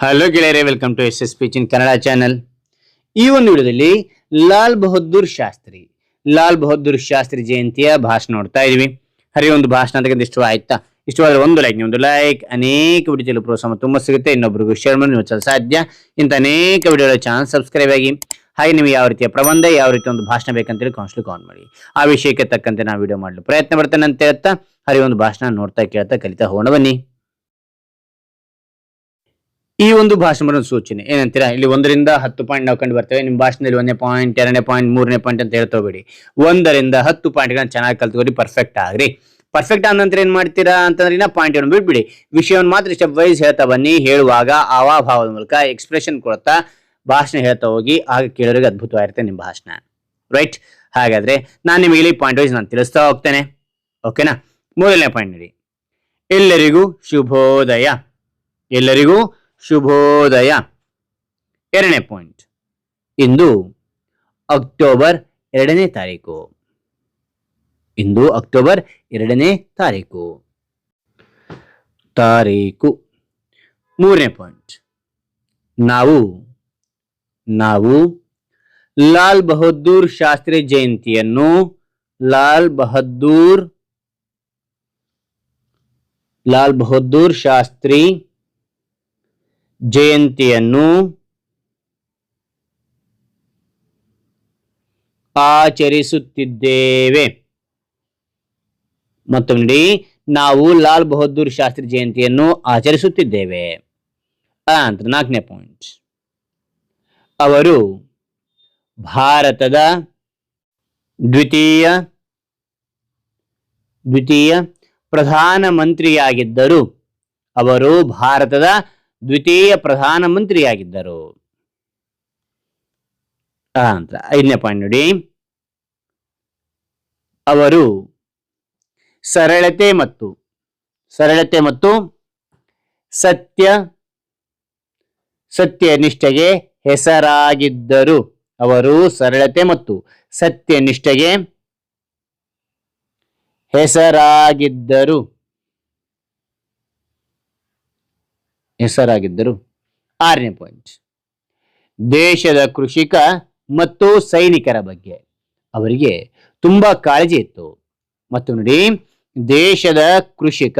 Hello ಗೆಳೆಯರೇ welcome to S S P Chin Kannada channel ಈ ಒಂದು ವಿಡಿಯೋದಲ್ಲಿ ಲಾಲ್ ಬಹದ್ದೂರ್ ಶಾಸ್ತ್ರಿ, ಲಾಲ್ ಬಹದ್ದೂರ್ ಶಾಸ್ತ್ರಿ ಜಯಂತಿಯ ಭಾಷಣ ನೋಡ್ತಾ ಇದೀವಿ. ಹರಿ, ಒಂದು ಭಾಷಣ ಅಂತಕ್ಕಂಥ ಇಷ್ಟ ಆಯ್ತಾ? ಇಷ್ಟವಾದ್ರೆ ಒಂದು ಲೈಕ್ ಒಂದು ಲೈಕ್ ಅನೇಕ ವಿಡಿಯೋದಲ್ಲಿ ಪ್ರೋತ್ಸಾಹ ತುಂಬ ಸಿಗುತ್ತೆ. ಇನ್ನೊಬ್ಬರಿಗೂ ಶೇರ್ ಮಾಡಿ ನೀವು ಸಾಧ್ಯ. ಇಂಥ ಅನೇಕ ವಿಡಿಯೋಗಳ ಚಾನಲ್ ಸಬ್ಸ್ಕ್ರೈಬ್ ಆಗಿ, ಹಾಗೆ ನಿಮ್ಗೆ ಯಾವ ರೀತಿಯ ಪ್ರಬಂಧ, ಯಾವ ರೀತಿ ಒಂದು ಭಾಷಣ ಬೇಕಂತೇಳಿ ಕೌನ್ಸಿಲ್ ಕಾನ್ ಮಾಡಿ. ಆ ವಿಷಯಕ್ಕೆ ತಕ್ಕಂತೆ ನಾವು ವಿಡಿಯೋ ಮಾಡಲು ಪ್ರಯತ್ನ ಪಡ್ತೇನೆ ಅಂತ ಹೇಳ್ತಾ, ಹರಿ, ಒಂದು ಭಾಷಣ ನೋಡ್ತಾ ಕೇಳ್ತಾ ಕಲಿತಾ ಹೋಗೋಣ ಬನ್ನಿ. ಈ ಒಂದು ಭಾಷಣದ ಸೂಚನೆ. ಏನಂತೀರಾ? ಇಲ್ಲಿ ಒಂದರಿಂದ ಹತ್ತು ಪಾಯಿಂಟ್ ನಾವು ಕಂಡು ಬರ್ತೇವೆ. ನಿಮ್ಮ ಭಾಷಣದಲ್ಲಿ ಒಂದೇ ಪಾಯಿಂಟ್ ಎರಡನೇ ಪಾಯಿಂಟ್ ಮೂರನೇ ಪಾಯಿಂಟ್ ಅಂತ ಹೇಳ್ತಾ ಹೋಗ್ಬೇಡಿ. ಒಂದರಿಂದ ಹತ್ತು ಪಾಯಿಂಟ್ಗಳನ್ನ ಚೆನ್ನಾಗಿ ಕಲ್ತ್ಕೊಡಿ ಪರ್ಫೆಕ್ಟ್ ಆಗ್ರಿ. ಪರ್ಫೆಕ್ಟ್ ಆದ ನಂತರ ಏನ್ ಮಾಡ್ತೀರಾ ಅಂತಂದ್ರೆ ಇನ್ನ ಪಾಯಿಂಟ್ ಬಿಟ್ಬಿಡಿ. ವಿಷಯವನ್ನು ಮಾತ್ರ ಸ್ಟೆಪ್ ವೈಸ್ ಹೇಳ್ತಾ ಬನ್ನಿ. ಹೇಳುವಾಗ, ಆವಾಭಾವದ ಮೂಲಕ ಎಕ್ಸ್ಪ್ರೆಷನ್ ಕೊಡ್ತಾ ಭಾಷಣ ಹೇಳ್ತಾ ಹೋಗಿ, ಆಗ ಕೇಳೋರಿಗೆ ಅದ್ಭುತವಾಗಿರುತ್ತೆ ನಿಮ್ಮ ಭಾಷಣ. ರೈಟ್ ಹಾಗಾದ್ರೆ ನಾನು ನಿಮಗೆ ಇಲ್ಲಿ ಪಾಯಿಂಟ್ ವೈಸ್ ನಾನು ತಿಳಿಸ್ತಾ ಹೋಗ್ತೇನೆ. ಓಕೆನಾ ಮೂರನೇ ಪಾಯಿಂಟ್ ನೋಡಿ. ಎಲ್ಲರಿಗೂ ಶುಭೋದಯ. ಎಲ್ಲರಿಗೂ ಶುಭೋದಯ. ಎರಡನೇ ಪಾಯಿಂಟ್ ಇಂದು ಅಕ್ಟೋಬರ್ ಎರಡನೇ ತಾರೀಕು. ಇಂದು ಅಕ್ಟೋಬರ್ ಎರಡನೇ ತಾರೀಕು. ತಾರೀಕು. ಮೂರನೇ ಪಾಯಿಂಟ್ ನಾವು ನಾವು ಲಾಲ್ ಬಹದ್ದೂರ್ ಶಾಸ್ತ್ರಿ ಜಯಂತಿಯನ್ನು ಲಾಲ್ ಬಹದ್ದೂರ್ ಲಾಲ್ ಬಹದ್ದೂರ್ ಶಾಸ್ತ್ರಿ ಜಯಂತಿಯನ್ನು ಆಚರಿಸುತ್ತಿದ್ದೇವೆ. ಮತ್ತೊಮ್ಮೆ ನೋಡಿ, ನಾವು ಲಾಲ್ ಬಹದ್ದೂರ್ ಶಾಸ್ತ್ರಿ ಜಯಂತಿಯನ್ನು ಆಚರಿಸುತ್ತಿದ್ದೇವೆ. ಅಂತ ನಾಲ್ಕನೇ ಪಾಯಿಂಟ್ ಅವರು ಭಾರತದ ದ್ವಿತೀಯ ದ್ವಿತೀಯ ಪ್ರಧಾನಮಂತ್ರಿಯಾಗಿದ್ದರು ಅವರು ಭಾರತದ ದ್ವಿತೀಯ ಪ್ರಧಾನಮಂತ್ರಿಯಾಗಿದ್ದರು ಮಂತ್ರಿಯಾಗಿದ್ದರು. ಅಂತ ಐದನೇ ಪಾಯಿಂಟ್ ನೋಡಿ. ಅವರು ಸರಳತೆ ಮತ್ತು ಸರಳತೆ ಮತ್ತು ಸತ್ಯ ಸತ್ಯನಿಷ್ಠೆಗೆ ಹೆಸರಾಗಿದ್ದರು. ಅವರು ಸರಳತೆ ಮತ್ತು ಸತ್ಯನಿಷ್ಠೆಗೆ ಹೆಸರಾಗಿದ್ದರು. ಹೆಸರಾಗಿದ್ದರು. ಆರನೇ ಪಾಯಿಂಟ್ ದೇಶದ ಕೃಷಿಕ ಮತ್ತು ಸೈನಿಕರ ಬಗ್ಗೆ. ಅವರಿಗೆ ತುಂಬಾ ಕಾಳಜಿ ಇತ್ತು. ಮತ್ತು ನೋಡಿ, ದೇಶದ ಕೃಷಿಕ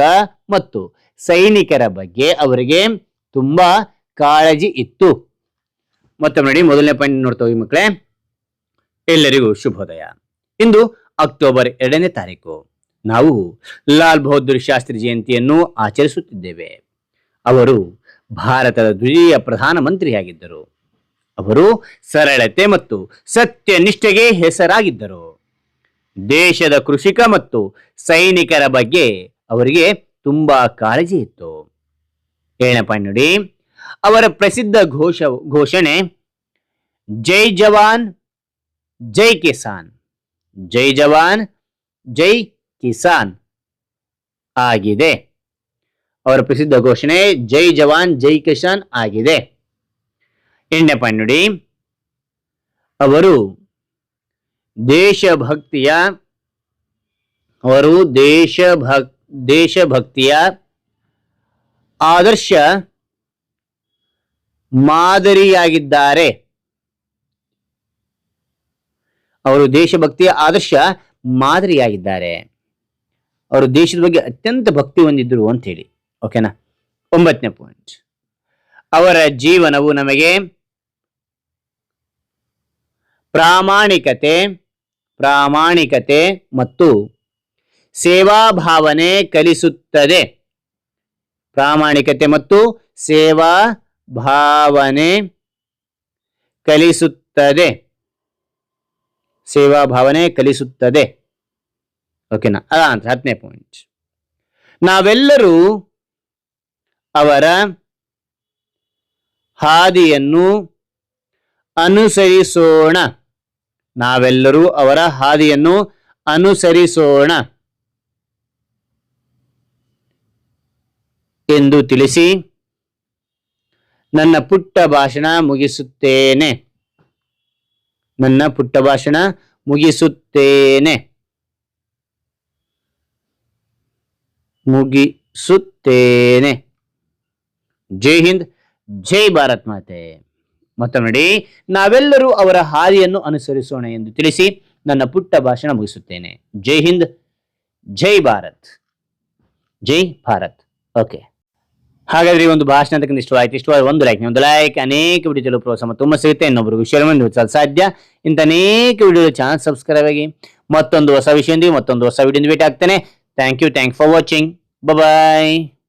ಮತ್ತು ಸೈನಿಕರ ಬಗ್ಗೆ ಅವರಿಗೆ ತುಂಬಾ ಕಾಳಜಿ ಇತ್ತು. ಮತ್ತೊಮ್ಮೆ ನೋಡಿ, ಮೊದಲನೇ ಪಾಯಿಂಟ್ ನೋಡ್ತಾ ಮಕ್ಕಳೇ. ಎಲ್ಲರಿಗೂ ಶುಭೋದಯ. ಇಂದು ಅಕ್ಟೋಬರ್ ಎರಡನೇ ತಾರೀಕು. ನಾವು ಲಾಲ್ ಬಹದ್ದೂರ್ ಶಾಸ್ತ್ರಿ ಜಯಂತಿಯನ್ನು ಆಚರಿಸುತ್ತಿದ್ದೇವೆ. ಅವರು ಭಾರತದ ದ್ವಿತೀಯ ಪ್ರಧಾನಮಂತ್ರಿಯಾಗಿದ್ದರು ಅವರು ಸರಳತೆ ಮತ್ತು ಸತ್ಯ ನಿಷ್ಠೆಗೆ ಹೆಸರಾಗಿದ್ದರು. ದೇಶದ ಕೃಷಿಕ ಮತ್ತು ಸೈನಿಕರ ಬಗ್ಗೆ ಅವರಿಗೆ ತುಂಬಾ ಕಾಳಜಿ ಇತ್ತು. ಏನಪ್ಪ ನೋಡಿ. ಅವರ ಪ್ರಸಿದ್ಧ ಘೋಷ, ಘೋಷಣೆ, ಜೈ ಜವಾನ್, ಜೈ ಕಿಸಾನ್, ಜೈ ಜವಾನ್, ಜೈ ಕಿಸಾನ್ ಆಗಿದೆ. ಅವರ ಪ್ರಸಿದ್ಧ ಘೋಷಣೆ, ಜೈ ಜವಾನ್, ಜೈ ಕಿಸಾನ್ ಆಗಿದೆ. ಎಂಟನೇ ಪಾಯಿಂಟ್ ನೋಡಿ. ಅವರು ದೇಶಭಕ್ತಿಯ, ಅವರು ದೇಶಭಕ್ ದೇಶಭಕ್ತಿಯ ಆದರ್ಶ ಮಾದರಿಯಾಗಿದ್ದಾರೆ. ಅವರು ದೇಶಭಕ್ತಿಯ ಆದರ್ಶ ಮಾದರಿಯಾಗಿದ್ದಾರೆ. ಅವರು ದೇಶದ ಬಗ್ಗೆ ಅತ್ಯಂತ ಭಕ್ತಿ ಹೊಂದಿದ್ರು ಅಂತ ಹೇಳಿ. ಓಕೆನಾ? ಒಂಬತ್ತನೇ ಪಾಯಿಂಟ್ ಅವರ ಜೀವನವು ನಮಗೆ ಪ್ರಾಮಾಣಿಕತೆ ಪ್ರಾಮಾಣಿಕತೆ ಮತ್ತು ಸೇವಾ ಭಾವನೆ ಕಲಿಸುತ್ತದೆ. ಪ್ರಾಮಾಣಿಕತೆ ಮತ್ತು ಸೇವಾ ಭಾವನೆ ಕಲಿಸುತ್ತದೆ. ಸೇವಾ ಭಾವನೆ ಕಲಿಸುತ್ತದೆ. ಓಕೆನಾ? ಅದ ಹತ್ತನೇ ಪಾಯಿಂಟ್ ನಾವೆಲ್ಲರೂ ಅವರ ಹಾದಿಯನ್ನು ಅನುಸರಿಸೋಣ. ನಾವೆಲ್ಲರೂ ಅವರ ಹಾದಿಯನ್ನು ಅನುಸರಿಸೋಣ. ಎಂದು ತಿಳಿಸಿ ನನ್ನ ಪುಟ್ಟ ಭಾಷಣ ಮುಗಿಸುತ್ತೇನೆ. ನನ್ನ ಪುಟ್ಟ ಭಾಷಣ ಮುಗಿಸುತ್ತೇನೆ. ಮುಗಿಸುತ್ತೇನೆ. ಜೈ ಹಿಂದ್, ಜೈ ಭಾರತ್ ಮಾತೆ. ಮತ್ತೊಮ್ಮೆ ನೋಡಿ, ನಾವೆಲ್ಲರೂ ಅವರ ಹಾದಿಯನ್ನು ಅನುಸರಿಸೋಣ ಎಂದು ತಿಳಿಸಿ ನನ್ನ ಪುಟ್ಟ ಭಾಷಣ ಮುಗಿಸುತ್ತೇನೆ. ಜೈ ಹಿಂದ್, ಜೈ ಭಾರತ್. ಜೈ ಭಾರತ್. ಓಕೆ. ಹಾಗಾದ್ರೆ ಈ ಒಂದು ಭಾಷಣ ಅಂತಕ್ಕಂಥ ಇಷ್ಟವಾಯ್ತು. ಇಷ್ಟವಾದ ಒಂದು ಲೈಕ್ ಒಂದು ಲೈಕ್ ಅನೇಕ ವಿಡಿಯೋಗಳು ಪ್ರೋತ್ಸಾಹ ತುಂಬ ಸಿಗುತ್ತೆ. ಇನ್ನೊಬ್ಬರಿಗೂ ವಿಷಯವನ್ನು ಮಾಡಿ ಸಾಧ್ಯ. ಇಂಥ ಅನೇಕ ವಿಡಿಯೋ ಚಾನಲ್ ಸಬ್ಸ್ಕ್ರೈಬ್ ಆಗಿ ಮತ್ತೊಂದು ಹೊಸ ವಿಷಯದೊಂದಿಗೆ, ಮತ್ತೊಂದು ಹೊಸ ವಿಡಿಯೋ ಭೇಟಿ ಆಗ್ತೇನೆ. Thank you thank for watching bye